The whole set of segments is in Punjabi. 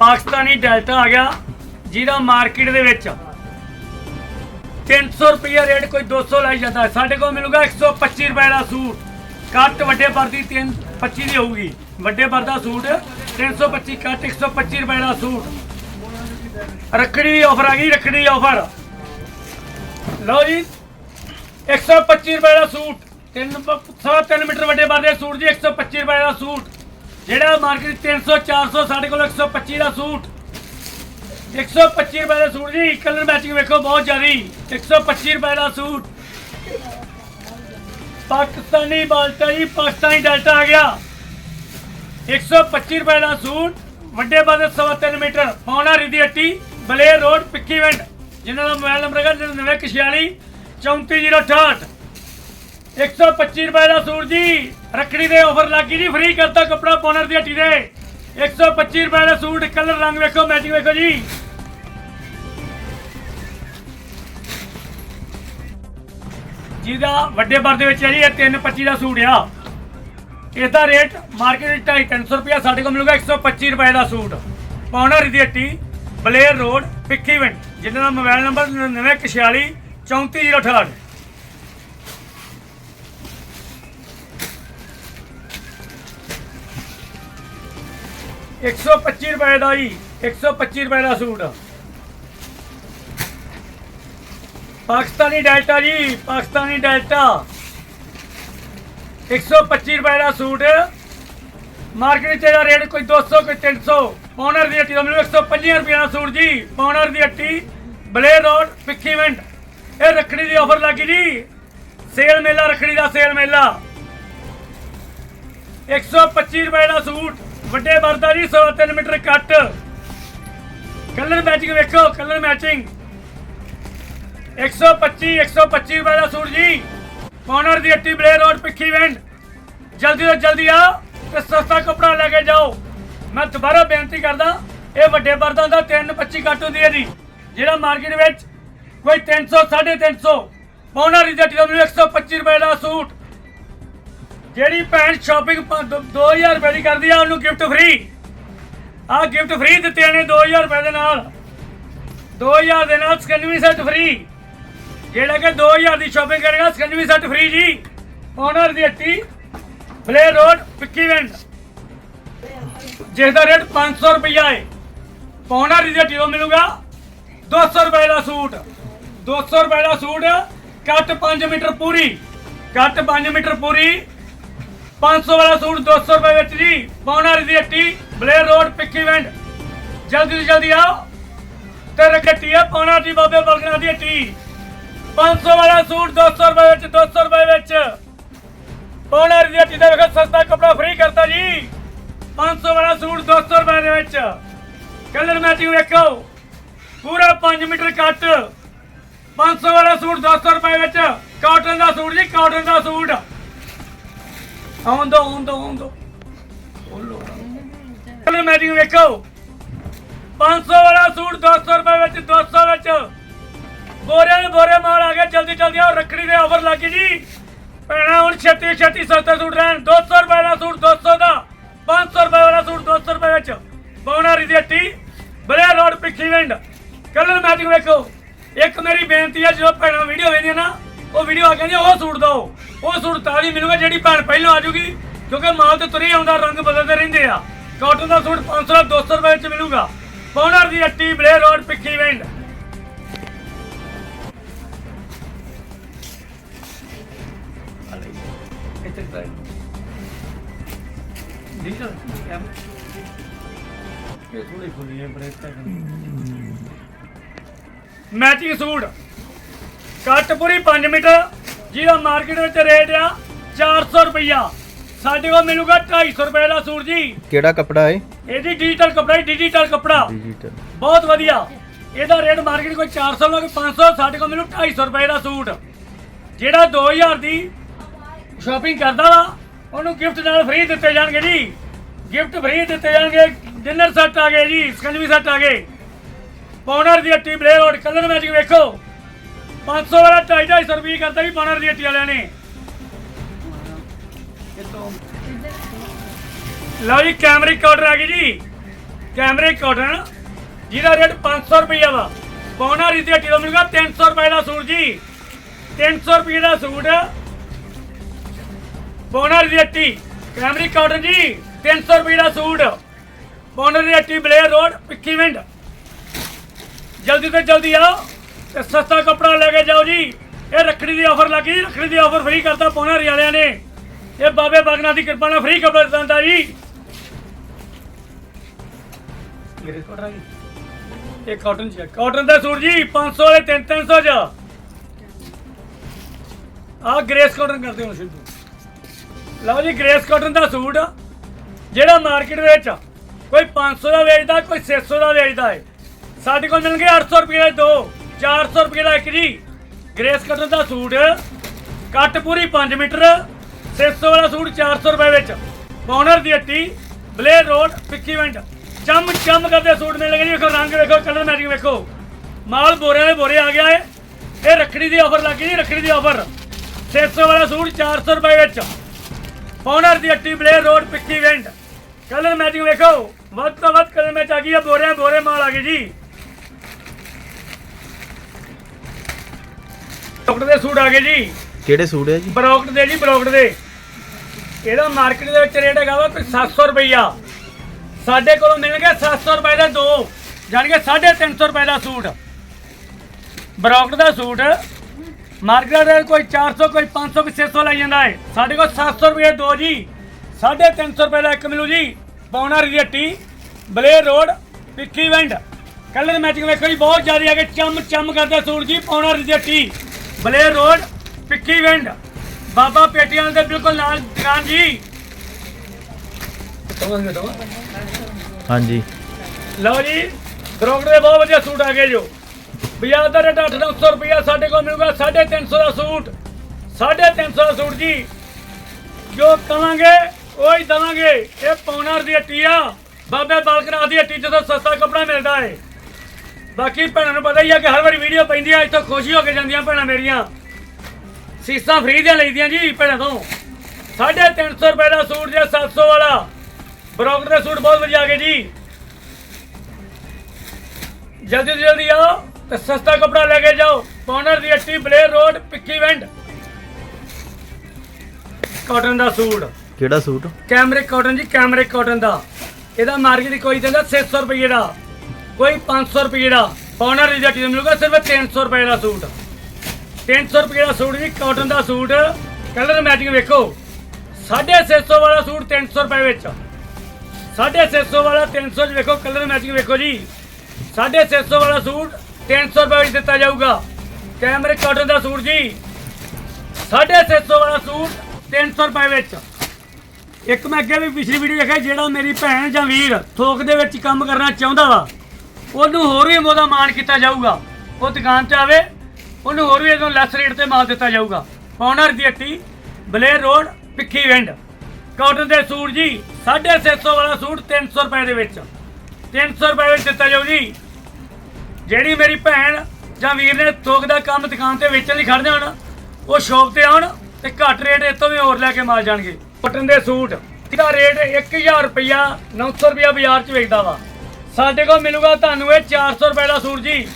ਪਾਕਿਸਤਾਨੀ ਡੈਲਟਾ ਆ ਗਿਆ ਜਿਹਦਾ ਮਾਰਕੀਟ ਦੇ ਵਿੱਚ 300 ਰੁਪਏ ਰੇਟ ਕੋਈ 200 ਲਾਈ ਜਾਂਦਾ। ਸਾਡੇ ਕੋਲ ਮਿਲੂਗਾ 125 ਰੁਪਏ ਦਾ ਸੂਟ। ਕੱਟ ਵੱਡੇ ਪਰਦੀ 325 ਦੀ ਹੋਊਗੀ। ਵੱਡੇ ਪਰ ਦਾ ਸੂਟ 325 ਕੱਟ 125 ਰੁਪਏ ਦਾ ਸੂਟ। ਰੱਖੜੀ ਦੀ ਆਫਰ ਆ ਗਈ, ਰੱਖੜੀ ਦੀ ਆਫਰ ਲਓ ਜੀ 125 ਰੁਪਏ ਦਾ ਸੂਟ। 3 ਸਵਾ 3 ਮੀਟਰ ਵੱਡੇ ਪਰ ਦੇ ਸੂਟ ਜੀ 125 ਰੁਪਏ ਦਾ ਸੂਟ। ਜਿਹੜਾ ਮਾਰਕੀਟ 300 400 ਸਾਡੇ ਕੋਲ 125 ਦਾ ਸੂਟ। 125 ਰੁਪਏ ਦਾ ਸੂਟ ਜੀ ਕਲਰ ਮੈਚਿੰਗ ਵੇਖੋ ਬਹੁਤ ਜ਼ਿਆਦੀ। 125 ਰੁਪਏ ਦਾ ਸੂਟ। ਪਾਕਿਸਤਾਨੀ ਬਾਲਟਾ ਜੀ, ਪਾਕਿਸਤਾਨੀ ਡੈਲਟਾ ਆ ਗਿਆ। 125 ਰੁਪਏ ਦਾ ਸੂਟ, ਵੱਡੇ ਬਾਦੇ ਸਵਾ 3 ਮੀਟਰ, ਪੌਣਾ ਰਿਦੀ ਹੱਟੀ, ਬਲੇਰ ਰੋਡ ਪਿੱਕੀਵਿੰਡ ਜਿਨ੍ਹਾਂ ਦਾ ਮੋਬਾਈਲ ਨੰਬਰ ਹੈਗਾ 9946 34068 125 ਰੁਪਏ ਦਾ ਸੂਟ ਜੀ। ਰੱਖੜੀ ਦੇ ਆਫਰ ਲੱਗੀ ਜੀ ਫ੍ਰੀ ਕਰਤਾ ਕਪੜਾ ਪੋਨਰ ਦੀ ਹੱਟੀ ਦੇ। 125 ਰੁਪਏ ਦਾ ਸੂਟ ਕਲਰ ਰੰਗ ਵੇਖੋ ਮੈਚਿੰਗ ਵੇਖੋ ਜੀ। ਜਿਹਦਾ ਵੱਡੇ ਬਰ ਵਿੱਚ ਹੈ ਜੀ, ਇਹ 325 ਦਾ ਸੂਟ ਆ। ਇਹਦਾ ਰੇਟ ਮਾਰਕੀਟ ਵਿੱਚ 250 ਰੁਪਏ ਸਾਡੇ ਕੋਲ ਮਿਲੂਗਾ 125 ਰੁਪਏ ਦਾ ਸੂਟ। ਪੌਣਾ ਦੀ ਹੱਟੀ ਬਲੇਰ ਰੋਡ ਪਿੱਕੀਵਿੰਡ ਜਿਹਨਾਂ ਦਾ ਮੋਬਾਈਲ ਨੰਬਰ 9946 34068 125 ਰੁਪਏ ਦਾ ਜੀ 125 ਰੁਪਏ ਦਾ ਸੂਟ। ਪਾਕਿਸਤਾਨੀ ਡੈਲਟਾ ਜੀ, ਪਾਕਿਸਤਾਨੀ ਡੈਲਟਾ। 125 ਰੁਪਏ ਦਾ ਸੂਟ। ਮਾਰਕੀਟ 'ਚ ਇਹਦਾ ਰੇਟ ਕੋਈ 200 ਕੋਈ 300 ਪੌਨਰ ਦੀ ਹੱਟੀ ਦਾ ਮਿਲੂ 150 ਰੁਪਏ ਦਾ ਸੂਟ ਜੀ। ਪੌਨਰ ਦੀ ਹੱਟੀ ਬਲੇਰ ਰੋਡ ਪਿੱਕੀਵਿੰਡ ਇਹ ਰੱਖੜੀ ਦੀ ਆਫਰ ਲੱਗੀ ਜੀ। ਸੇਲ ਮੇਲਾ, ਰੱਖੜੀ ਦਾ ਸੇਲ ਮੇਲਾ। 125 ਰੁਪਏ ਦਾ ਸੂਟ। ਵੱਡੇ ਵਰਦਾ ji 3 metre cut. Colour matching ਵੇਖੋ ਕਲਰ ਮੈਚਿੰਗ। 125 125 ਰੁਪਏ ਦਾ ਸੂਟ ਜੀ। ਪੌਨਰ ਦੀ ਹੱਟੀ ਬਲੇ ਰੋਡ ਪਿੱਖੀ ਵੈਂਡ। ਜਲਦੀ ਤੋਂ ਜਲਦੀ ਆ ਤੇ ਸਸਤਾ ਕੱਪੜਾ ਲੈ ਕੇ ਜਾਓ। ਮੈਂ ਦੁਬਾਰਾ ਬੇਨਤੀ ਕਰਦਾ, ਇਹ ਵੱਡੇ ਵਰਦਾਂ ਦਾ 325 ਕੱਟ ਹੁੰਦੀ ਹੈ ਜੀ। ਜਿਹੜਾ ਮਾਰਕੀਟ ਵਿੱਚ ਕੋਈ 300 350 ਪੌਨਰ ਦੀ ਹੱਟੀ ਦਾ ਮੈਨੂੰ 125 ਰੁਪਏ ਦਾ ਸੂਟ ਜਿਹੜੀ ਭੈਣ ਸ਼ਾਪਿੰਗ 2000 ਰੁਪਏ ਦੀ ਕਰਦੀ ਆ, ਉਹਨੂੰ ਗਿਫਟ ਫ੍ਰੀ ਆ ਗਿਫਟ ਫ੍ਰੀ ਦਿੱਤੇ ਨੇ 2000 ਰੁਪਏ ਦੇ ਨਾਲ। 2000 ਦੇ ਨਾਲ ਸਕਨਵੀ ਸੈੱਟ ਫ੍ਰੀ ਜਿਹੜਾ ਕਿ 2000 ਦੀ ਸ਼ਾਪਿੰਗ ਕਰੇਗਾ, ਸਕਨਵੀ ਸੈੱਟ ਫ੍ਰੀ ਜੀ। ਓਨਰ ਦੀ ਹੱਟੀ ਬਲੇ ਰੋਡ ਪਿੱਕੀਵਿੰਡ ਜਿਸ ਦਾ ਰੇਟ 500 ਰੁਪਇਆ ਹੈ ਪੌਣਾ ਦੀ ਹੱਟੀ ਤੋਂ ਮਿਲੂਗਾ 200 ਰੁਪਏ ਦਾ ਸੂਟ। 200 ਰੁਪਏ ਦਾ ਸੂਟ, ਕੱਟ 5 ਮੀਟਰ ਪੂਰੀ। ਕੱਟ 5 ਮੀਟਰ ਪੂਰੀ। 500 ਵਾਲਾ ਸੂਟ 200 ਰੁਪਏ ਵਿੱਚ ਜੀ ਪੌਣਾ ਦੀ ਹੱਟੀ, ਬਲੇਰ ਰੋਡ ਪਿੱਕੀਵਿੰਡ ਜਲਦੀ ਤੋਂ ਜਲਦੀ ਆਓ। ਤੇ ਰਕਟੀ ਹੈ ਪੌਣਾ ਬਾਬੇ ਬਲਗਣਾ ਦੀ ਹੱਟੀ। 500 ਵਾਲਾ ਸੂਟ 200 ਰੁਪਏ ਵਿੱਚ 200 ਰੁਪਏ ਵਿੱਚ। ਪੌਣਾ ਦੀ ਹੱਟੀ ਦਾ ਵੇਖੋ, ਸਸਤਾ ਕਪੜਾ ਫ੍ਰੀ ਕਰਤਾ ਜੀ। 500 ਵਾਲਾ ਸੂਟ 200 ਰੁਪਏ ਦੇ ਵਿੱਚ। ਕਲਰ ਮੈਚਿੰਗ ਵੇਖੋ। ਪੂਰਾ 5 ਮੀਟਰ ਕੱਟ। 500 ਵਾਲਾ ਸੂਟ 200 ਰੁਪਏ ਵਿੱਚ। ਕਾਟਨ ਦਾ ਸੂਟ ਜੀ ਕਾਟਨ ਦਾ ਸੂਟ। ਆਉਂ ਦੋ ਆਉਂ ਦੋ ਆਉਂ ਦੋ ਕਲਰ ਮੈਚਿੰਗ ਵੇਖੋ 500 ਵਾਲਾ ਸੂਟ 200 ਰੁਪਏ ਵਿੱਚ 200 ਵਿੱਚ। ਬੋਰੇ ਬੋਰੇ ਮਾਲ ਆ ਗਿਆ, ਜਲਦੀ ਜਲਦੀ ਆਓ, ਰੱਖੜੀ ਦੇ ਆਫਰ ਲੱਗੀ ਜੀ। ਭੈਣਾ, ਹੁਣ ਛੇਤੀ ਛੇਤੀ ਸਸਤੇ ਸੂਟ ਰਹਿਣ 200 ਰੁਪਏ ਦਾ ਸੂਟ 200 ਦਾ। 500 ਰੁਪਏ ਵਾਲਾ ਸੂਟ 200 ਰੁਪਏ ਵਿੱਚ। ਬੌਨਾਰੀ ਦੀ ਹੱਟੀ ਬਲੇ ਰੋਡ ਪਿੱਖੀਵਿੰਡ ਕਲਰ ਮੈਚਿੰਗ ਵੇਖੋ। ਇੱਕ ਮੇਰੀ ਬੇਨਤੀ ਹੈ, ਜਦੋਂ ਭੈਣਾਂ ਵੀਡੀਓ ਵੇਖਦੀਆਂ ਨਾ ਉਹ ਵੀਡੀਓ ਆ ਕਹਿੰਦੀ ਉਹ ਸੂਟ ਦਿਓ। ਉਹ ਸੂਟ ਤਾਂ ਨਹੀਂ ਮਿਲੂਗਾ ਜਿਹੜੀ ਭੈਣ ਪਹਿਲਾਂ ਆ ਜੂਗੀ ਕਿਉਂਕਿ ਮਾਲ ਤੇ ਤੁਰੀ ਆਉਂਦਾ ਰੰਗ ਬਦਲਦੇ ਰਹਿੰਦੇ ਆ। ਕਾਟਨ ਦਾ ਸੂਟ 500 ਦਾ 200 ਰੁਪਏ ਵਿੱਚ ਮਿਲੂਗਾ। ਬੌਨਰ ਦੀ ਹੱਟੀ ਬਲੇ ਰੋਡ ਬ੍ਰੇਕ ਤੱਕ ਮੈਚਿੰਗ ਸੂਟ। ਕੱਟ ਪੂਰੀ 5 ਮੀਟਰ ਜਿਹਦਾ ਮਾਰਕੀਟ ਵਿੱਚ ਰੇਟ ਆ 400 ਰੁਪਈਆ। ਸਾਡੇ ਕੋਲ ਮਿਲੂਗਾ 250 ਰੁਪਏ ਦਾ ਸੂਟ ਜੀ। ਕਿਹੜਾ ਕਪੜਾ ਹੈ ਇਹ? ਜੀ ਡਿਜੀਟਲ ਕਪੜਾ ਡਿਜੀਟਲ ਕਪੜਾ। ਡਿਜੀਟਲ ਬਹੁਤ ਵਧੀਆ। ਇਹਦਾ ਰੇਟ ਮਾਰਕੀਟ ਕੋਈ 400 ਲੋਕ 500 ਸਾਡੇ ਕੋਲ ਮਿਲੂ 250 ਰੁਪਏ ਦਾ ਸੂਟ। ਜਿਹੜਾ 2000 ਦੀ ਸ਼ਾਪਿੰਗ ਕਰਦਾ ਵਾ ਉਹਨੂੰ ਗਿਫਟ ਨਾਲ ਫ੍ਰੀ ਦਿੱਤੇ ਜਾਣਗੇ ਜੀ। ਗਿਫਟ ਫ੍ਰੀ ਦਿੱਤੇ ਜਾਣਗੇ। ਡਿਨਰ ਸੈੱਟ ਆ ਗਏ ਜੀ ਸਕੰਜਵੀ ਸੈੱਟ ਆ ਗਏ। ਪੌਨਰ ਦੀ ਹੱਟੀ ਬਲੇ ਰੋਡ ਕਲਰ ਮੈਚਿੰਗ ਵੇਖੋ। 500 ਵਾਲਾ 250 ਰੁਪਏ ਕਰਦਾ ਜੀ ਪੌਨਰ ਦੀ ਹੱਟੀ ਵਾਲਿਆਂ ਨੇ। ਲਓ ਜੀ ਕੈਮਰਿਕ ਕਾਰਡਰ ਆ ਗਈ ਜੀ। ਕੈਮਰੇ ਕਾਟਰ ਜਿਹਦਾ ਰੇਟ 500 ਰੁਪਏ ਵਾ। ਪੌਣਾ ਰੀਤੀ ਹੱਟੀ ਮਿਲੂਗਾ 300 ਰੁਪਏ ਦਾ ਸੂਟ ਜੀ। 300 ਰੁਪਏ ਦਾ ਸੂਟ। ਪੌਣਾ ਰੀਤੀ ਹੱਟੀ ਕੈਮਰੀ ਕਾਟਨ ਜੀ 300 ਰੁਪਏ ਦਾ ਸੂਟ। ਪੌਣਾ ਰੀਤੀ ਹੱਟੀ ਬਲੇਅਰ ਰੋਡ ਪਿੱਕੀਵਿੰਡ ਜਲਦੀ ਤੋਂ ਜਲਦੀ ਆਓ। ਤੇ ਸਸਤਾ ਕੱਪੜਾ ਲੈ ਕੇ ਜਾਓ ਜੀ। ਇਹ ਰੱਖੜੀ ਦੀ ਆਫਰ ਲੱਗੀ ਜੀ, ਰੱਖੜੀ ਦੀ ਆਫਰ ਫ੍ਰੀ ਕਰਤਾ ਪੌਣਾ ਰੀ ਨੇ। ਇਹ ਬਾਬੇ ਬਾਗਨਾ ਦੀ ਕਿਰਪਾ ਨਾਲ ਫ੍ਰੀ ਕੱਪੜਾ ਦਿੰਦਾ ਜੀ। ਮੇਰੇ ਕੋਲ ਰਹੀ ਇਹ ਕਾਟਨ ਚ ਕਾਟਨ ਦਾ ਸੂਟ ਜੀ 500 ਵਾਲੇ 3 300 ਚ। ਆ ਗ੍ਰੇਸ ਕਾਟਨ ਕਰਦੇ ਹੁਣ ਸ਼ੁਰੂ ਲਓ ਜੀ ਗ੍ਰੇਸ ਕਾਟਨ ਦਾ ਸੂਟ। ਜਿਹੜਾ ਮਾਰਕੀਟ ਵਿੱਚ ਕੋਈ 500 ਦਾ ਵੇਚਦਾ, ਕੋਈ 600 ਦਾ ਵੇਚਦਾ ਹੈ। ਸਾਡੇ ਕੋਲ ਮਿਲਣਗੇ 800 ਰੁਪਏ ਦੇ ਦੋ। 400 ਰੁਪਏ ਦਾ ਇੱਕ ਜੀ। ਗ੍ਰੇਸ ਕਾਟਨ ਦਾ ਸੂਟ, ਕੱਟ ਪੂਰੀ 5 ਮੀਟਰ 600 ਵਾਲਾ ਸੂਟ 400 ਰੁਪਏ ਵਿੱਚ। ਬੌਨਰ ਦੀ ਹੱਟੀ ਬਲੇਡ ਰੋਡ ਪਿੱਕੀਵੈਂਟ ਚਮ ਚਮ ਕਰਦੇ ਸੂਟ ਮਿਲਣਗੇ ਜੀ। ਵੇਖੋ, ਰੰਗ ਵੇਖੋ ਕਲਰ ਮੈਚਿੰਗ ਵੇਖੋ। ਮਾਲ ਬੋਰਿਆਂ ਦੇ ਬੋਰੇ ਆ ਗਿਆ ਏ। ਇਹ ਰੱਖੜੀ ਦੀ ਆਫਰ ਲੱਗੀ ਜੀ, ਰੱਖੜੀ ਦੀ ਆਫਰ 600 ਵਾਲਾ ਸੂਟ 400 ਰੁਪਏ ਵਿੱਚ। ਪੌਨਰ ਦੀ ਹੱਟੀ ਬਲੇਡ ਰੋਡ ਪਿੱਕੀਵੈਂਟ ਕਲਰ ਮੈਚਿੰਗ ਵੇਖੋ। ਵੱਧ ਤੋਂ ਵੱਧ ਕਲਰ ਮੈਚ ਆ ਗਈ ਹੈ ਬੋਰਿਆਂ, ਬੋਰੇ ਮਾਲ ਆ ਗਏ ਜੀ। ਬਰੋਕਟ ਦੇ ਸੂਟ ਆ ਗਏ ਜੀ। ਕਿਹੜੇ ਸੂਟ ਹੈ ਜੀ? ਬਰੋਕਟ ਦੇ ਜੀ ਬਰੋਕਟ ਦੇ। ਇਹਦਾ ਮਾਰਕੀਟ ਦੇ ਵਿੱਚ ਰੇਟ ਹੈਗਾ ਵਾ ਕੋਈ 700 ਰੁਪਈਆ। ਸਾਡੇ ਕੋਲੋਂ ਮਿਲਣਗੇ 700 ਰੁਪਏ ਦੇ ਦੋ ਜਾਣੀ ਕਿ 350 ਰੁਪਏ ਦਾ ਸੂਟ। ਬਰੋਕਟ ਦਾ ਸੂਟ ਮਾਰਕੀਟ ਦੇ ਕੋਈ 400 ਕੋਈ 500 ਕੋਈ 600 ਲਈ ਜਾਂਦਾ ਹੈ। ਸਾਡੇ ਕੋਲ 700 ਰੁਪਏ ਦੋ ਜੀ 350 ਰੁਪਏ ਦਾ ਇੱਕ ਮਿਲੂ ਜੀ ਪੌਣਾ ਰਿਜੱਟੀ ਬਲੇ road Bhikhiwind. Colour matching ji ਜੀ ਬਹੁਤ ਜ਼ਿਆਦਾ ਹੈਗੇ ਚਮ ਚਮ ਕਰਦੇ ਸੂਟ ਜੀ ਪੌਣਾ ਰਿਜੱਟੀ ਬਲੇ ਰੋਡ ਪਿੱਕੀ ਵੈਂਡ। ਬਾਬਾ ਪੇਟੀਆਂ ਦੇ ਬਿਲਕੁਲ ਨਾਲ ਦੁਕਾਨ ਜੀ। ਹਾਂਜੀ। ਲਓ ਜੀ ਬਰੋਕਟ ਦੇ ਬਹੁਤ ਵਧੀਆ ਸੂਟ ਆ ਗਏ ਜੋ। ਬਾਜ਼ਾਰ ਦਾ ਰੇਟ 800 ਰੁਪਇਆ ਸਾਡੇ ਕੋਲ ਮਿਲੂਗਾ 350 ਦਾ ਸੂਟ। 350 ਦਾ ਸੂਟ ਜੀ। ਜੋ ਕਵਾਂਗੇ ਉਹ ਹੀ ਦਵਾਂਗੇ। ਇਹ ਪੌਣਰ ਦੀ ਹੱਟੀ ਆ। ਬਾਬੇ ਬਾਲਕਨਾਥ ਦੀ ਹੱਟੀ ਜਦੋਂ ਸਸਤਾ ਕੱਪੜਾ ਮਿਲਦਾ ਹੈ ਬਾਕੀ ਭੈਣਾਂ ਨੂੰ ਪਤਾ ਹੀ ਆ ਕਿ ਹਰ ਵਾਰੀ ਵੀਡੀਓ ਪੈਂਦੀ ਆ ਇੱਥੋਂ ਖੁਸ਼ੀ ਹੋ ਕੇ ਜਾਂਦੀਆਂ ਭੈਣਾਂ ਮੇਰੀਆਂ। ਸੀਸਾਂ ਫ੍ਰੀ ਦੀਆਂ ਲਈਦੀਆਂ ਜੀ ਭੈਣਾਂ ਤੋਂ। 350 ਰੁਪਏ ਦਾ ਸੂਟ ਜਾਂ 700 ਵਾਲਾ ਬਰੋਕਟ ਦੇ ਸੂਟ ਬਹੁਤ ਵਧੀਆ ਆ ਗਏ ਜੀ। ਜਲਦੀ ਤੋਂ ਜਲਦੀ ਆਓ ਤੇ ਸਸਤਾ ਕਪੜਾ ਲੈ ਕੇ ਜਾਓ। ਪੌਨਰ ਦੀ ਹੱਟੀ Baler road Bhikhiwind. Cotton ਦਾ ਸੂਟ। ਕਿਹੜਾ ਸੂਟ? ਕੈਮਰੇ ਕਾਟਨ ਜੀ ਕੈਮਰੇ ਕਾਟਨ ਦਾ। ਇਹਦਾ ਮਾਰਕੀਟ ਕੋਈ ਦਿੰਦਾ 600 ਰੁਪਏ ਦਾ। ਕੋਈ 500 ਰੁਪਏ ਦਾ ਪੌਨਰ ਰਿਜਲਟ ਹੱਟੀ ਤੋਂ ਮਿਲੂਗਾ, ਸਿਰਫ 300 ਰੁਪਏ ਦਾ ਸੂਟ। 300 ਰੁਪਏ ਦਾ ਸੂਟ ਜੀ ਕਾਟਨ ਦਾ ਸੂਟ ਕਲਰ ਮੈਚਿੰਗ ਵੇਖੋ। 650 ਵਾਲਾ ਸੂਟ 300 ਰੁਪਏ ਵਿੱਚ। 650 ਵਾਲਾ 300 ਚ ਵੇਖੋ ਕਲਰ ਮੈਚਿੰਗ ਵੇਖੋ ਜੀ। 650 ਵਾਲਾ ਸੂਟ 300 ਰੁਪਏ ਵਿੱਚ ਦਿੱਤਾ ਜਾਊਗਾ। ਕੈਮਰੇ ਕਾਟਨ ਦਾ ਸੂਟ ਜੀ। 650 ਵਾਲਾ ਸੂਟ 300 ਰੁਪਏ ਵਿੱਚ। ਇੱਕ ਮੈਂ ਅੱਗੇ ਵੀ ਪਿਛਲੀ ਵੀਡੀਓ ਦੇਖਿਆ ਜਿਹੜਾ ਮੇਰੀ ਭੈਣ ਜਾਂ ਵੀਰ ਥੋਕ ਦੇ ਵਿੱਚ ਕੰਮ ਕਰਨਾ ਚਾਹੁੰਦਾ ਵਾ ਉਹਨੂੰ ਹੋਰ ਵੀ ਉਹਦਾ ਮਾਣ ਕੀਤਾ ਜਾਊਗਾ। ਉਹ ਦੁਕਾਨ ਤੇ ਆਵੇ, ਉਹਨੂੰ ਹੋਰ ਵੀ ਇਹਦੋਂ ਲੈਸ ਰੇਟ ਤੇ ਮਾਲ ਦਿੱਤਾ ਜਾਊਗਾ। ਪੌਨਰ ਦੀ ਹੱਟੀ Baler road Bhikhiwind. Cotton ਦੇ ਸੂਟ ਜੀ 650 ਵਾਲਾ ਸੂਟ 300 ਰੁਪਏ ਦੇ ਵਿੱਚ। 300 ਰੁਪਏ ਵਿੱਚ ਦਿੱਤਾ ਜਾਊ ਜੀ। ਜਿਹੜੀ ਮੇਰੀ ਭੈਣ ਜਾਂ ਵੀਰ ਨੇ ਥੋਕ ਦਾ ਕੰਮ ਦੁਕਾਨ ਤੇ ਵੇਚਣ ਲਈ ਖੜਦੇ ਹੋਣ, ਉਹ ਸ਼ੌਪ ਤੇ ਆਉਣ ਤੇ ਘੱਟ ਰੇਟ ਇਤੋਂ ਵੀ ਹੋਰ ਲੈ ਕੇ ਮਾਲ ਜਾਣਗੇ। ਕਾਟਨ ਦੇ ਸੂਟ, ਇਹਦਾ ਰੇਟ 1000 ਰੁਪਇਆ 900 ਰੁਪਇਆ ਬਾਜ਼ਾਰ 'ਚ ਵੇਚਦਾ ਵਾ। ਸਾਡੇ ਕੋਲ ਮਿਲੂਗਾ ਤੁਹਾਨੂੰ ਇਹ 400 ਰੁਪਏ ਦਾ ਸੂਟ ਜੀ।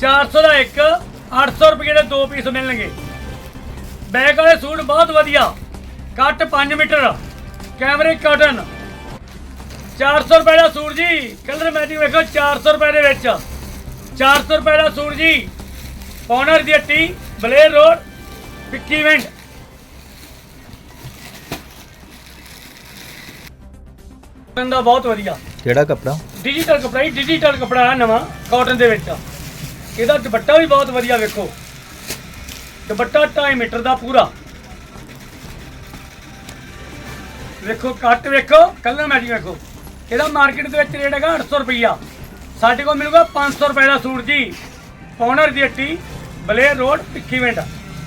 400 ਦਾ ਇੱਕ 800 ਰੁਪਏ ਦੇ ਦੋ ਪੀਸ ਮਿਲਣਗੇ। ਬੈਗ ਵਾਲੇ ਸੂਟ ਬਹੁਤ ਵਧੀਆ। ਕੱਟ 5 ਮੀਟਰ, ਕੈਮਰੇ ਕਾਟਨ। 400 ਰੁਪਏ ਦਾ ਸੂਟ ਜੀ, ਕਲਰ ਮੈਚਿੰਗ ਵੇਖੋ 400 ਰੁਪਏ ਦੇ ਵਿੱਚ। 400 ਰੁਪਏ ਦਾ ਸੂਟ ਜੀ ਪੌਨਰ ਦੀ ਹੱਟੀ, ਬਲੇਰ ਰੋਡ, ਪਿੱਕੀ ਦਾ ਬਹੁਤ ਵਧੀਆ। ਕਿਹੜਾ ਕੱਪੜਾ? ਡਿਜੀਟਲ ਕਪੜਾ ਹੀ ਡਿਜੀਟਲ ਕਪੜਾ ਹੈ ਨਵਾਂ ਕਾਟਨ ਦੇ ਵਿੱਚ। ਇਹਦਾ ਦੁਪੱਟਾ ਵੀ ਬਹੁਤ ਵਧੀਆ ਵੇਖੋ। ਦੁਪੱਟਾ 2.5 ਮੀਟਰ ਦਾ ਪੂਰਾ। ਵੇਖੋ ਕੱਟ ਵੇਖੋ ਕਲਰ ਮੈਚਿੰਗ ਵੇਖੋ। ਇਹਦਾ ਮਾਰਕੀਟ ਦੇ ਵਿੱਚ ਰੇਟ ਹੈਗਾ 800 ਰੁਪਈਆ। ਸਾਡੇ ਕੋਲ ਮਿਲੂਗਾ 500 ਰੁਪਏ ਦਾ ਸੂਟ ਜੀ। ਪੌਨਰ ਦੀ ਹੱਟੀ Baler road Bhikhiwind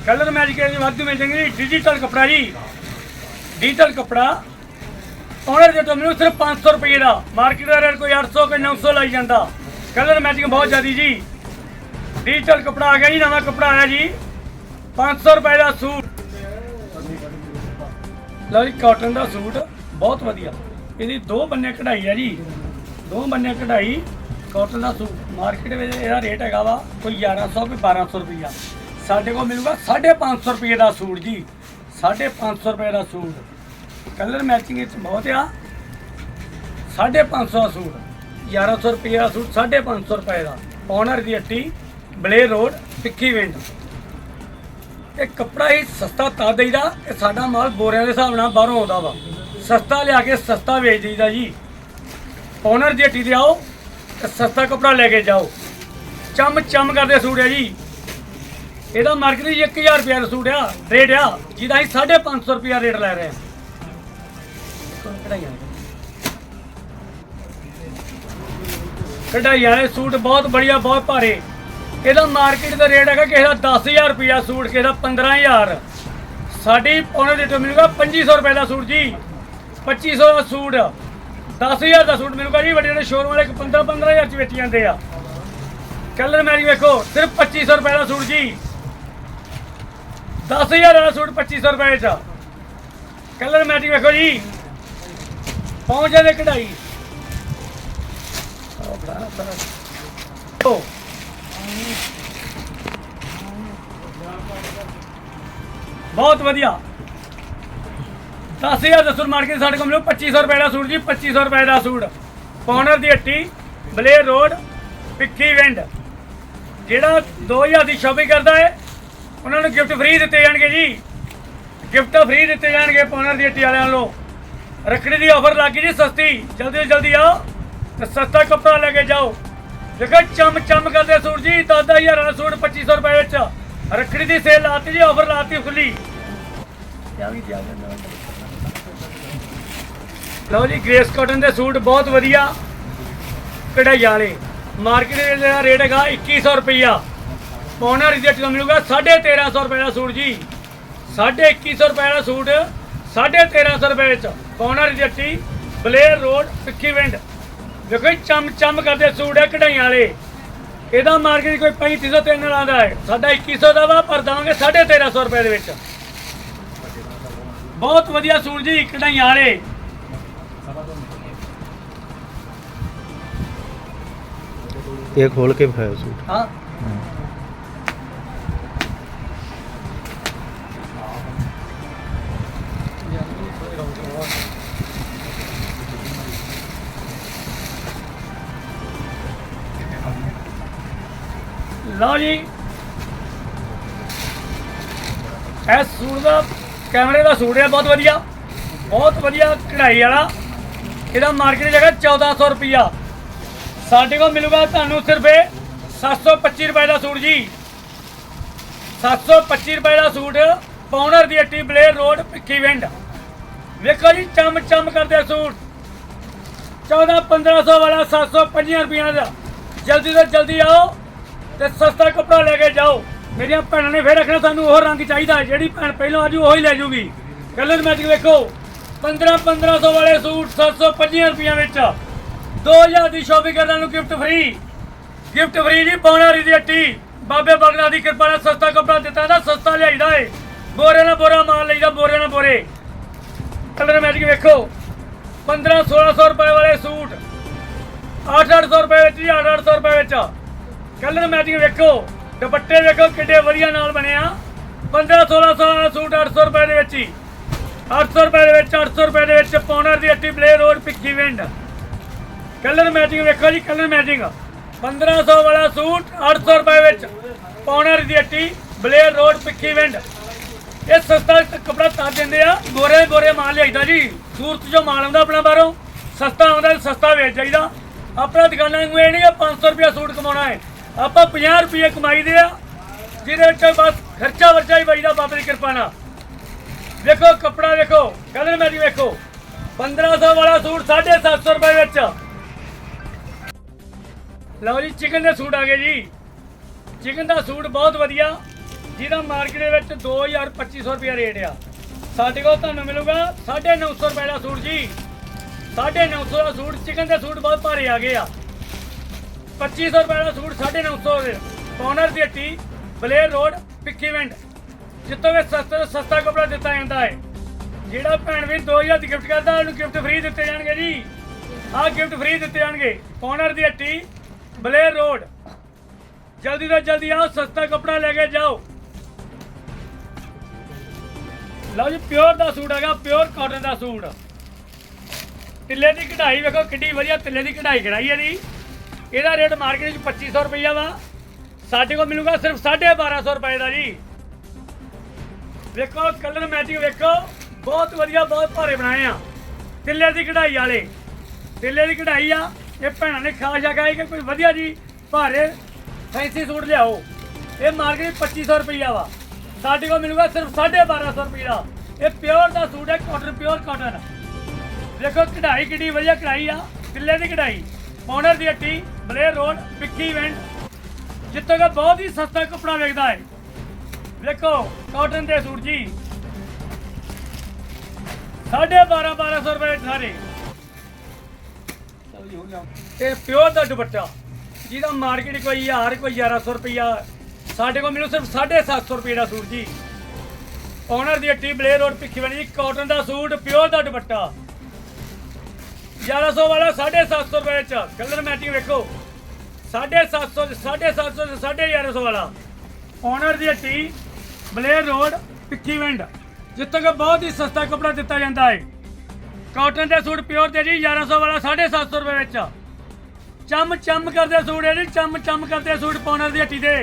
colour matching ਇਹਦੀ ਵਾਧੂ ਮਿਲ ਜਾਣਗੇ ਡਿਜੀਟਲ ਕਪੜਾ ਜੀ। ਡਿਜੀਟਲ ਕਪੜਾ ਉਹਨਾਂ ਦੇ ਤੋਂ ਮੈਨੂੰ ਸਿਰਫ 500 ਰੁਪਏ ਦਾ। ਮਾਰਕੀਟ ਦਾ ਰੇਟ ਕੋਈ 800 ਕੋਈ 900 ਲਾਈ ਜਾਂਦਾ। ਕਲਰ ਮੈਚਿੰਗ ਬਹੁਤ ਜ਼ਿਆਦੀ ਜੀ। ਡਿਜੀਟਲ ਕਪੜਾ ਆ ਗਿਆ ਜੀ, ਨਵਾਂ ਕਪੜਾ ਆਇਆ ਜੀ। 500 ਰੁਪਏ ਦਾ ਸੂਟ। ਲਓ ਜੀ ਕਾਟਨ ਦਾ ਸੂਟ, ਬਹੁਤ ਵਧੀਆ। ਇਹਦੀ ਦੋ ਬੰਨੇ ਕਢਾਈ ਆ ਜੀ। ਦੋ ਬੰਨੇ ਕਢਾਈ ਕਾਟਨ ਦਾ ਸੂਟ। ਮਾਰਕੀਟ ਵਿੱਚ ਇਹਦਾ ਰੇਟ ਹੈਗਾ ਵਾ ਕੋਈ 1100 ਕੋਈ 1200 ਰੁਪਈਆ। ਸਾਡੇ ਕੋਲ ਮਿਲੂਗਾ 550 ਰੁਪਏ ਦਾ ਸੂਟ ਜੀ। 550 ਰੁਪਏ ਦਾ ਸੂਟ। ਕਲਰ ਮੈਚਿੰਗ ਵਿੱਚ ਬਹੁਤ ਆ। 550 ਦਾ ਸੂਟ 1100 ਰੁਪਏ ਦਾ ਸੂਟ 550 ਰੁਪਏ ਦਾ। ਓਨਰ ਦੀ ਹੱਟੀ ਬਲੇ ਰੋਡ ਟਿੱਕੀ ਵਿੰਡ। ਇਹ ਕੱਪੜਾ ਹੀ ਸਸਤਾ ਤਾਂ ਦੇਈਦਾ ਕਿ ਸਾਡਾ ਮਾਲ ਬੋਰਿਆਂ ਦੇ ਹਿਸਾਬ ਨਾਲ ਬਾਹਰੋਂ ਆਉਂਦਾ ਵਾ। ਸਸਤਾ ਲਿਆ ਕੇ ਸਸਤਾ ਵੇਚ ਦਈਦਾ ਜੀ। ਓਨਰ ਦੀ ਹੱਟੀ ਤੇ ਆਓ ਤੇ ਸਸਤਾ ਕੱਪੜਾ ਲੈ ਕੇ ਜਾਓ। ਚਮ ਚਮ ਕਰਦੇ ਸੂਟ ਹੈ ਜੀ। ਇਹਦਾ ਮਾਰਕੀਟ ਵਿੱਚ 1000 ਰੁਪਏ ਦਾ ਸੂਟ ਆ, ਰੇਟ ਆ, ਜਿਹਦਾ ਅਸੀਂ 550 ਰੁਪਏ ਰੇਟ ਲੈ ਰਹੇ ਹਾਂ ਕਢਾਈਆਂ ਕਢਾਈ ਵਾਲੇ ਸੂਟ ਬਹੁਤ ਬੜੀਆ, ਬਹੁਤ ਭਾਰੇ। ਇਹਦਾ ਮਾਰਕੀਟ ਦਾ ਰੇਟ ਹੈਗਾ ਕਿਸੇ ਦਾ 10000 ਰੁਪਿਆ ਸੂਟ, ਕਿਸੇ ਦਾ 15000 ਸਾਡੀ ਉਹਨਾਂ ਦੇ ਤੋਂ ਮਿਲੂਗਾ 2500 ਰੁਪਏ ਦਾ ਸੂਟ ਜੀ। 2500 ਦਾ ਸੂਟ 10000 ਦਾ ਸੂਟ ਮਿਲੂਗਾ ਜੀ ਵੱਡੇ ਵੱਡੇ ਸ਼ੋਰੂਮ ਵਾਲੇ 15 15000 ਚ ਵੇਚੀ ਜਾਂਦੇ ਆ। ਕਲਰ ਮੈਰਿੰਗ ਵੇਖੋ, ਸਿਰਫ 2500 ਰੁਪਏ ਦਾ ਸੂਟ ਜੀ। 10000 ਵਾਲਾ ਸੂਟ 2500 ਰੁਪਏ ਚ। ਕਲਰ ਮੈਚਿੰਗ ਵੇਖੋ ਜੀ। ਪਹੁੰਚ ਜਾਂਦੇ ਕਢਾਈ। ਉਹ। ਬੜਾ ਸਾਰਾ ਉਹ ਬਹੁਤ ਵਧੀਆ। 10000 ਦਾ ਸੂਟ ਮਾਰਕੀਟ ਸਾਡੇ ਕੋਲ ਮਿਲੋ 2500 ਰੁਪਏ ਦਾ ਸੂਟ ਜੀ 2500 ਰੁਪਏ ਦਾ ਸੂਟ। ਪੌਨਰ ਦੀ ਹੱਟੀ ਬਲੇਰ ਰੋਡ ਪਿੱਕੀ ਵਿੰਡ ਜਿਹੜਾ 2000 ਦੀ ਸ਼ਾਪਿੰਗ ਕਰਦਾ ਹੈ, ਉਹਨਾਂ ਨੂੰ ਗਿਫਟ ਫ੍ਰੀ ਦਿੱਤੇ ਜਾਣਗੇ ਜੀ। ਗਿਫਟ ਫ੍ਰੀ ਦਿੱਤੇ ਜਾਣਗੇ ਪੌਨਰ ਦੀ ਹੱਟੀ ਵਾਲਿਆਂ ਨੂੰ। ਰੱਖੜੀ ਦੀ ਆਫਰ ਲੱਗੀ ਜੀ, ਸਸਤੀ। ਜਲਦੀ ਤੋਂ ਜਲਦੀ ਆਓ ਤੇ ਸਸਤਾ ਕੱਪੜਾ ਲੈ ਕੇ ਜਾਓ। ਦੇਖੋ ਚਮ ਚਮ ਕਰਦੇ ਸੂਟ ਜੀ 10000 ਦਾ ਸੂਟ 2500 ਰੁਪਏ ਵਿੱਚ। ਰੱਖੜੀ ਦੀ ਸੇਲ ਲਾਤੀ ਜੀ ਆਫਰ ਲਾਤੀ ਖੁੱਲੀ। ਲਓ ਜੀ ਗ੍ਰੇਸ ਕਾਟਨ ਦੇ ਸੂਟ ਬਹੁਤ ਵਧੀਆ। ਕਢਾਈ ਵਾਲੇ। ਮਾਰਕੀਟ ਦਾ ਰੇਟ ਹੈਗਾ 2100 ਰੁਪਈਆ। ਪੌਣਾ ਰਿਜੈਕਟ ਨੂੰ ਮਿਲੂਗਾ 1350 ਰੁਪਏ ਦਾ ਸੂਟ ਜੀ। 2150 ਰੁਪਏ ਦਾ ਸੂਟ 1350 ਰੁਪਏ ਵਿੱਚ ਪੌਣਾ ਰਿਜੈਕਟੀ ਬਲੇਰ ਰੋਡ ਪਿੱਕੀ ਵਿੰਡ। ਦੇਖੋ ਚਮ ਚਮ ਕਰਦੇ ਸੂਟ ਹੈ ਕਢਾਈਆਂ ਵਾਲੇ। ਇਹਦਾ ਮਾਰਕੀਟ ਕੋਈ 3500 ਤੇ ਨਾਲ ਆਉਂਦਾ ਹੈ। ਸਾਡਾ 2100 ਦਾ ਵਾ ਪਰ ਦਵਾਂਗੇ 1350 ਰੁਪਏ ਦੇ ਵਿੱਚ। ਬਹੁਤ ਵਧੀਆ ਸੂਟ ਜੀ ਕਢਾਈਆਂ ਵਾਲੇ। ਇਹ ਖੋਲ ਕੇ ਵਿਖਾਓ ਸੂਟ। ਹਾਂ। ਲਓ ਜੀ। ਇਸ ਸੂਟ ਦਾ, ਕੈਮਰੇ ਦਾ ਸੂਟ ਹੈ, ਬਹੁਤ ਵਧੀਆ। ਬਹੁਤ ਵਧੀਆ ਕਢਾਈ ਵਾਲਾ। ਇਹਦਾ ਮਾਰਕੀਟ ਜਗ੍ਹਾ 1400 ਰੁਪਿਆ ਸਾਡੇ ਕੋਲ ਮਿਲੂਗਾ ਤੁਹਾਨੂੰ ਸਿਰਫ ਇਹ 725 ਰੁਪਏ ਦਾ ਸੂਟ ਜੀ। 725 ਰੁਪਏ ਦਾ ਸੂਟ ਪੌਨਰ ਦੀ ਅੱਟੀ ਬਲੇਰ ਰੋਡ ਭਿੱਖੀ ਵਿੰਡ। ਵੇਖੋ ਜੀ ਚਮ ਚਮ ਕਰਦੇ ਸੂਟ। 14 1500 ਵਾਲਾ 725 ਰੁਪਈਆ ਦਾ। ਜਲਦੀ ਤੋਂ ਜਲਦੀ ਆਓ। ਤੇ ਸਸਤਾ ਕੱਪੜਾ ਲੈ ਕੇ ਜਾਓ। ਮੇਰੀਆਂ ਭੈਣਾਂ ਨੇ ਫੇਰ ਰੱਖਣਾ ਸਾਨੂੰ ਉਹ ਰੰਗ ਚਾਹੀਦਾ, ਜਿਹੜੀ ਭੈਣ ਪਹਿਲਾਂ ਆਜੂ ਉਹੀ ਲੈ ਜੂਗੀ। ਕਲਰ ਮੈਚਿੰਗ ਵੇਖੋ। 15 1500 ਵਾਲੇ ਸੂਟ 725 ਰੁਪਈਆ ਵਿੱਚ। 2000 ਦੀ ਸ਼ੋਪਿੰਗ ਕਰਨ ਨੂੰ ਗਿਫਟ ਫ੍ਰੀ ਗਿਫਟ ਫ੍ਰੀ ਜੀ ਪੌਣਾਰੀ ਦੀ ਹੱਟੀ। ਬਾਬੇ ਬਗਲਾ ਦੀ ਕਿਰਪਾ ਨਾਲ ਸਸਤਾ ਕੱਪੜਾ ਦਿੱਤਾ ਨਾ ਸਸਤਾ ਲਿਆਈਦਾ ਏ। ਬੋਰੇ ਨਾਲ ਬੋਰਾ ਮਾਲ ਲਈਦਾ, ਬੋਰੇ ਨਾਲ ਬੋਰੇ। ਕਲਰ ਮੈਚਿੰਗ ਵੇਖੋ। 15 1600 ਰੁਪਏ ਵਾਲੇ ਸੂਟ। 8-800 ਰੁਪਏ ਵਿੱਚ ਜੀ 8-800 ਰੁਪਏ ਵਿੱਚ। ਕਲਰ ਮੈਚਿੰਗ ਵੇਖੋ, ਦੁਪੱਟੇ ਵੇਖੋ ਕਿੱਡੇ ਵਧੀਆ ਨਾਲ ਬਣਿਆ 15-1600 ਵਾਲਾ ਸੂਟ 800 ਰੁਪਏ ਦੇ ਵਿੱਚ ਹੀ। 800 ਰੁਪਏ ਦੇ ਵਿੱਚ 800 ਰੁਪਏ ਦੇ ਵਿੱਚ ਪੌਨਰ ਦੀ ਅੱਟੀ ਬਲੇ road Bhikhiwind. Colour matching ਵੇਖੋ ਜੀ ਕਲਰ ਮੈਚਿੰਗ। 1500 ਵਾਲਾ ਸੂਟ 800 ਰੁਪਏ ਵਿੱਚ ਪੌਨਰ ਦੀ ਅੱਟੀ ਬਲੇਰ ਰੋਡ ਪਿੱਕੀ ਵਿੰਡ। ਇਹ ਸਸਤਾ ਕਪੜਾ ਤਾਂ ਦਿੰਦੇ ਆ, ਗੋਰੇ ਗੋਰੇ ਮਾਲ ਲਿਆਈਦਾ ਜੀ। ਸੂਰਤ ਜੋ ਮਾਲ ਆਉਂਦਾ ਆਪਣਾ ਬਾਹਰੋਂ। ਸਸਤਾ ਆਉਂਦਾ ਸਸਤਾ ਵੇਚ ਜਾਈਦਾ। ਆਪਣਾ ਦੁਕਾਨਾਂ ਨੂੰ ਇਹ ਨਹੀਂ 500 ਰੁਪਏ ਸੂਟ ਕਮਾਉਣਾ ਹੈ। ਆਪਾਂ 50 ਰੁਪਏ ਕਮਾਈਦੇ ਆ, ਜਿਹਦੇ ਵਿੱਚ ਬਸ ਖਰਚਾ ਵਰਚਾ ਹੀ ਬਈਦਾ ਬਾਬੇ ਦੀ ਕਿਰਪਾ ਨਾਲ। ਵੇਖੋ ਕੱਪੜਾ ਵੇਖੋ ਕਲਰ ਮੈਚਿੰਗ ਵੇਖੋ 1500 ਵਾਲਾ ਸੂਟ 750 ਰੁਪਏ ਵਿੱਚ। ਲਓ ਜੀ, ਚਿਕਨ ਦੇ ਸੂਟ ਆ ਗਏ ਜੀ। ਚਿਕਨ ਦਾ ਸੂਟ ਬਹੁਤ ਵਧੀਆ, ਜਿਹਦਾ ਮਾਰਕੀਟ ਦੇ ਵਿੱਚ 2000 2500 ਰੁਪਏ ਰੇਟ ਆ। ਸਾਡੇ ਕੋਲ ਤੁਹਾਨੂੰ ਮਿਲੂਗਾ 950 ਰੁਪਏ ਦਾ ਸੂਟ ਜੀ। 950 ਦਾ ਸੂਟ, ਚਿਕਨ ਦੇ ਸੂਟ ਬਹੁਤ ਭਾਰੇ ਆ ਗਏ ਆ। 2500 ਰੁਪਏ ਦਾ ਸੂਟ 950 ਦੇ। ਪੌਨਰ ਦੀ ਹੱਟੀ ਬਲੇਰ ਰੋਡ ਪਿੱਕੀਵੈਂਟ ਜਿੱਥੋਂ ਵੀ ਸਸਤਾ ਤੋਂ ਸਸਤਾ ਕੱਪੜਾ ਦਿੱਤਾ ਜਾਂਦਾ ਹੈ। ਜਿਹੜਾ ਭੈਣ ਵੀ 2000 ਦੀ ਗਿਫਟ ਕਰਦਾ, ਉਹਨੂੰ ਗਿਫਟ ਫ੍ਰੀ ਦਿੱਤੇ ਜਾਣਗੇ ਜੀ। ਆਹ ਗਿਫਟ ਫ੍ਰੀ ਦਿੱਤੇ ਜਾਣਗੇ। ਪੌਨਰ ਦੀ ਹੱਟੀ ਬਲੇਰ ਰੋਡ ਜਲਦੀ ਤੋਂ ਜਲਦੀ ਆਓ, ਸਸਤਾ ਕੱਪੜਾ ਲੈ ਕੇ ਜਾਓ। ਲਓ ਜੀ ਪਿਓਰ ਦਾ ਸੂਟ ਹੈਗਾ ਪਿਓਰ ਕਾਟਨ ਦਾ ਸੂਟ। ਤਿੱਲੇ ਦੀ ਕਢਾਈ ਵੇਖੋ ਕਿੰਨੀ ਵਧੀਆ ਤਿੱਲੇ ਦੀ ਕਢਾਈ ਕਰਾਈ ਹੈ ਜੀ। ਇਹਦਾ ਰੇਟ ਮਾਰਕੀਟ ਵਿੱਚ 2500 ਰੁਪਈਆ ਵਾ। ਸਾਡੇ ਕੋਲ ਮਿਲੂਗਾ ਸਿਰਫ 1250 ਰੁਪਏ ਦਾ ਜੀ। ਵੇਖੋ ਕਲਰ ਮੈਚਿੰਗ ਵੇਖੋ। ਬਹੁਤ ਵਧੀਆ, ਬਹੁਤ ਭਾਰੇ ਬਣਾਏ ਆ। ਤਿੱਲੇ ਦੀ ਕਢਾਈ ਵਾਲੇ। ਤਿੱਲੇ ਦੀ ਕਢਾਈ ਆ। ਇਹ ਭੈਣਾਂ ਨੇ ਖਾਸ ਆਖਿਆ ਸੀ ਕਿ ਕੋਈ ਵਧੀਆ ਜੀ ਭਾਰੇ ਫੈਂਸੀ ਸੂਟ ਲਿਆਓ। ਇਹ ਮਾਰਕੀਟ 2500 ਰੁਪਈਆ ਵਾ। ਸਾਡੇ ਕੋਲ ਮਿਲੂਗਾ ਸਿਰਫ 1250 ਰੁਪਈਆ। ਦਾ ਇਹ ਪਿਓਰ ਦਾ ਸੂਟ ਹੈ ਕਾਟਨ ਪਿਓਰ ਕਾਟਨ ਦੇਖੋ ਕਢਾਈ ਕਿੰਨੀ ਵਧੀਆ ਕਢਾਈ ਆ। ਤਿੱਲੇ ਦੀ ਕਢਾਈ। ਓਨਰ ਦੀ ਹੱਟੀ। ਬਲੇਰ ਰੋਡ ਪਿੱਕੀ ਇਵੈਂਟ ਜਿੱਥੇ ਕਿ ਬਹੁਤ ਹੀ ਸਸਤਾ ਕੱਪੜਾ ਵੇਚਦਾ ਹੈ। ਦੇਖੋ ਕਾਟਨ ਦੇ ਸੂਟ ਜੀ। ਸਾਢੇ 12 1200 ਰੁਪਏ ਸਾਰੇ। ਇਹ ਪਿਓਰ ਦਾ ਦੁਪੱਟਾ। ਜਿਹਦਾ ਮਾਰਕੀਟ ਕੋਈ 1000 ਕੋਈ 1100 ਰੁਪਈਆ। ਸਾਡੇ ਕੋਲ ਮੈਨੂੰ ਸਿਰਫ 750 ਰੁਪਏ ਦਾ ਸੂਟ ਜੀ। ਓਨਰ ਦੀ ਹੱਟੀ ਬਲੇਰ ਰੋਡ ਜੀ ਕਾਟਨ ਦਾ ਸੂਟ ਪਿਓਰ ਦਾ ਦੁਪੱਟਾ। 1100 ਵਾਲਾ 750 ਰੁਪਏ ਚ। ਕਲਰ ਮੈਚਿੰਗ ਵੇਖੋ। 750 750 1150 ਵਾਲਾ। ਓਨਰ ਦੀ ਹੱਟੀ ਬਲੇਰ ਰੋਡ ਪਿੱਕੀ ਵਿੰਡ ਜਿੱਥੇ ਕਿ ਬਹੁਤ ਹੀ ਸਸਤਾ ਕੱਪੜਾ ਦਿੱਤਾ ਜਾਂਦਾ ਹੈ। ਕਾਟਨ ਦੇ ਸੂਟ ਪਿਓਰ 'ਤੇ ਜੀ 1100 ਵਾਲਾ 750 ਰੁਪਏ ਵਿੱਚ। ਚਮ ਚਮ ਕਰਦੇ ਸੂਟ ਹੈ ਜੀ, ਚਮ ਚਮ ਕਰਦੇ ਸੂਟ ਪਾਉਣਰ ਦੀ ਹੱਟੀ ਦੇ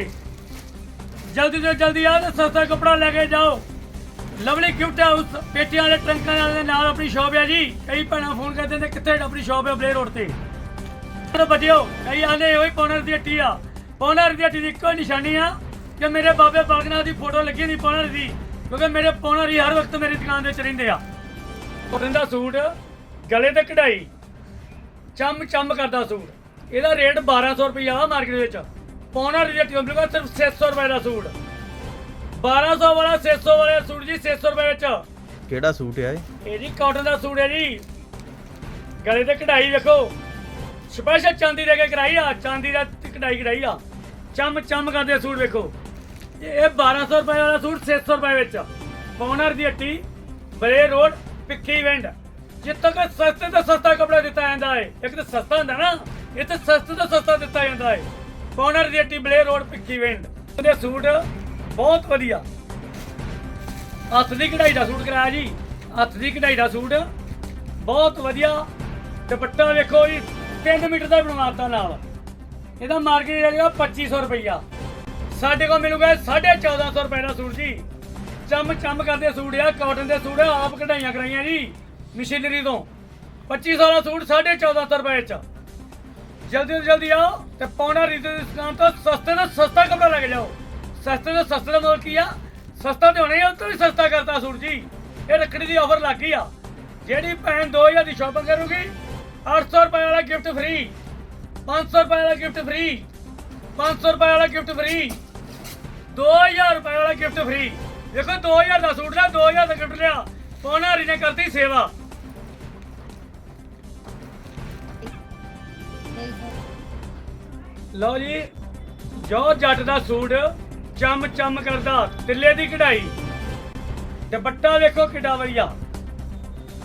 ਜਲਦੀ ਤੋਂ ਜਲਦੀ ਆ ਤੇ ਸਸਤਾ ਕੱਪੜਾ ਲੈ ਕੇ ਜਾਓ। ਲਵਲੀ ਗਿਫਟ ਹਾਊਸ, ਪੇਟੀਆਂ ਵਾਲੇ ਟਰੰਕਾਂ ਵਾਲੇ ਦੇ ਨਾਲ ਆਪਣੀ ਸ਼ਾਪ ਹੈ ਜੀ। ਕਈ ਭੈਣਾਂ ਫੋਨ ਕਰਦੇ ਨੇ, ਕਿੱਥੇ ਆਪਣੀ ਸ਼ਾਪ ਹੈ ਬਲੇ ਰੋਡ ਤੇ? ਤੇ ਬੱਜਿਓ ਕਈ ਆਨੇ ਹੋਈ ਪੌਨਰ ਦੀ ਹੱਟੀ ਆ। ਪੌਨਰ ਦੀ ਹੱਟੀ ਦੀ ਇੱਕੋ ਨਿਸ਼ਾਨੀ ਆ ਕਿ ਮੇਰੇ ਬਾਬੇ ਬਾਗਨਾ ਦੀ ਫੋਟੋ ਲੱਗੀ ਨਹੀਂ ਪੌਨਰ ਦੀ, ਕਿਉਂਕਿ ਮੇਰੇ ਪੌਨਰ ਹੀ ਹਰ ਵਕਤ ਮੇਰੀ ਦੁਕਾਨ ਦੇ ਵਿੱਚ ਰਹਿੰਦੇ ਆ। ਕਾਟਨ ਦਾ ਸੂਟ, ਗਲੇ ਤੇ ਕਢਾਈ, ਚੰਮ ਚਮ ਕਰਦਾ ਸੂਟ। ਇਹਦਾ ਰੇਟ 1200 ਰੁਪਏ ਆ ਮਾਰਕੀਟ ਵਿੱਚ। ਪੌਨਰ ਦੀ ਹੱਟੀ ਮਿਲੂਗਾ ਸਿਰਫ 600 ਰੁਪਏ ਦਾ ਸੂਟ। 1200 ਵਾਲਾ 600 ਵਾਲਾ ਸੂਟ ਜੀ 600 ਰੁਪਏ ਵਿੱਚ। ਕਿਹੜਾ ਸੂਟ ਹੈ ਇਹ? ਇਹ ਜੀ ਕਾਟਨ ਦਾ ਸੂਟ ਹੈ ਜੀ। ਗਲੇ ਤੇ ਕਢਾਈ ਵੇਖੋ। ਸਪੈਸ਼ਲ ਚਾਂਦੀ ਦੇ ਕੇ ਕਰਾਈ ਆ ਚਾਂਦੀ ਦਾ ਕਢਾਈ ਕਢਾਈ ਆ। ਚਮ ਚਮ ਕਰਦੇ ਸੂਟ ਵੇਖੋ। ਇਹ ਇਹ 1200 ਰੁਪਏ ਵਾਲਾ ਸੂਟ 600 ਰੁਪਏ ਵਿੱਚ। ਪੌਨਰ ਦੀ ਹੱਟੀ ਬਰੇ ਰੋਡ ਪਿੱਕੀ ਵੈਂਡ ਜਿੱਥੇ ਤੱਕ ਸਸਤੇ ਤੋਂ ਸਸਤਾ ਕਪੜਾ ਦਿੱਤਾ ਜਾਂਦਾ ਹੈ ਇੱਕ ਤਾਂ ਸਸਤਾ ਹੁੰਦਾ ਨਾ ਤਾਂ ਸਸਤੇ ਤੋਂ ਸਸਤਾ ਦਿੱਤਾ ਜਾਂਦਾ ਹੈ ਪੌਨਰ ਦੀ ਹੱਟੀ ਬਲੇ ਰੋਡ ਪਿੱਕੀ ਵੈਂਡ ਉਹਦੇ ਸੂਟ ਬਹੁਤ ਵਧੀਆ। ਹੱਥ ਦੀ ਕਢਾਈ ਦਾ ਸੂਟ ਕਰਾਇਆ ਜੀ। ਹੱਥ ਦੀ ਕਢਾਈ ਦਾ ਸੂਟ। ਬਹੁਤ ਵਧੀਆ। ਦੁਪੱਟਾ ਵੇਖੋ ਜੀ 3 ਮੀਟਰ ਦਾ ਬਣਵਾਤਾ ਨਾਲ। ਇਹਦਾ ਮਾਰਕੀਟ ਰੇਟ ਹੈਗਾ 2500 ਰੁਪਈਆ। ਸਾਡੇ ਕੋਲ ਮਿਲੂਗਾ 1450 ਰੁਪਏ ਦਾ ਸੂਟ ਜੀ। ਚਮ ਚਮ ਕਰਦੇ ਸੂਟ ਆ ਕਾਟਨ ਦੇ ਸੂਟ ਆ, ਆਪ ਕਢਾਈਆਂ ਕਰਾਈਆਂ ਜੀ ਮਸ਼ੀਨਰੀ ਤੋਂ। 2500 ਦਾ ਸੂਟ 1450 ਰੁਪਏ ਚ। ਜਲਦੀ ਤੋਂ ਜਲਦੀ ਆਓ ਤੇ ਪੌਣਾ ਰੀਤ ਦੁਕਾਨ ਤੋਂ ਸਸਤੇ ਤੋਂ ਸਸਤਾ ਕੱਪੜਾ ਲੈ ਕੇ ਜਾਓ। ਸਸਤੇ ਤੋਂ ਸਸਤੇ ਮਤਲਬ ਕੀ ਆ? ਸਸਤਾ ਤੇ ਹੋਣਾ ਹੀ ਉਹ ਤੋਂ ਵੀ ਸਸਤਾ ਕਰਤਾ ਸੂਟ ਜੀ। ਇਹ ਰੱਖੜੀ ਦੀ ਆਫਰ ਲੱਗ ਗਈ ਆ। ਜਿਹੜੀ ਭੈਣ 2000 ਦੀ ਸ਼ਾਪਿੰਗ ਕਰੂਗੀ 800 ਰੁਪਏ ਵਾਲਾ ਗਿਫਟ ਫ੍ਰੀ 500 ਰੁਪਏ ਵਾਲਾ ਗਿਫਟ ਫ੍ਰੀ 500 ਰੁਪਏ ਵਾਲਾ ਗਿਫਟ ਫ੍ਰੀ 2000 ਰੁਪਏ ਵਾਲਾ ਗਿਫਟ ਫ੍ਰੀ ਦੇਖੋ 2000 ਦਾ ਸੂਟ ਲਿਆ 2000 ਦਾ ਗਿਫਟ ਲਿਆ। ਪੌਣਾ ਰੀ ਨੇ ਕਰਤੀ ਸੇਵਾ। ਲਓ ਜੀ, ਜੋ ਜੱਟ ਦਾ ਸੂਟ ਚਮ ਚਮ ਕਰਦਾ, ਤਿੱਲੇ ਦੀ ਕਢਾਈ। ਦੁਪੱਟਾ ਵੇਖੋ ਕਿੱਡਾ ਵਧੀਆ।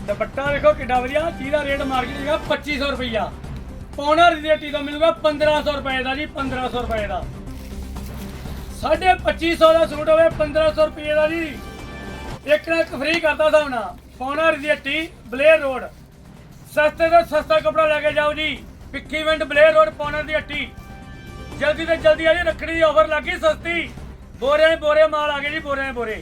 ਦੁਪੱਟਾ ਵੇਖੋ ਕਿੱਡਾ ਵਧੀਆ, ਜਿਹਦਾ ਰੇਟ ਮਾਰਕੀਟ ਹੈਗਾ 2500 ਰੁਪਈਆ। ਪੌਣਾ ਰੇਟੀ ਦਾ ਮਿਲੂਗਾ 1500 ਰੁਪਏ ਦਾ ਜੀ 1500 ਰੁਪਏ ਦਾ। ਸਾਢੇ 2500 ਦਾ ਸੂਟ ਹੋਵੇ 1500 ਰੁਪਏ ਦਾ ਜੀ। ਇੱਕ ਨਾ ਇੱਕ ਫ੍ਰੀ ਕਰਦਾ ਸਾਹਮਣਾ ਪੌਣਾ ਰੇਟੀ ਬਲੇਰ ਰੋਡ ਸਸਤੇ ਤੋਂ ਸਸਤਾ ਕਪੜਾ ਲੈ ਕੇ ਜਾਓ ਜੀ। ਪਿੱਕੀ ਇਵੈਂਟ ਬਲੇਰ ਰੋਡ ਪੌਣਾ ਦੀ ਹੱਟੀ ਜਲਦੀ ਤੋਂ ਜਲਦੀ ਆ ਜੀ, ਰੱਖੜੀ ਦੀ ਆਫਰ ਲੱਗੀ ਸਸਤੀ। ਬੋਰੇ ਬੋਰੇ, ਮਾਲ ਆ ਗਏ ਜੀ ਬੋਰੇ ਬੋਰੇ।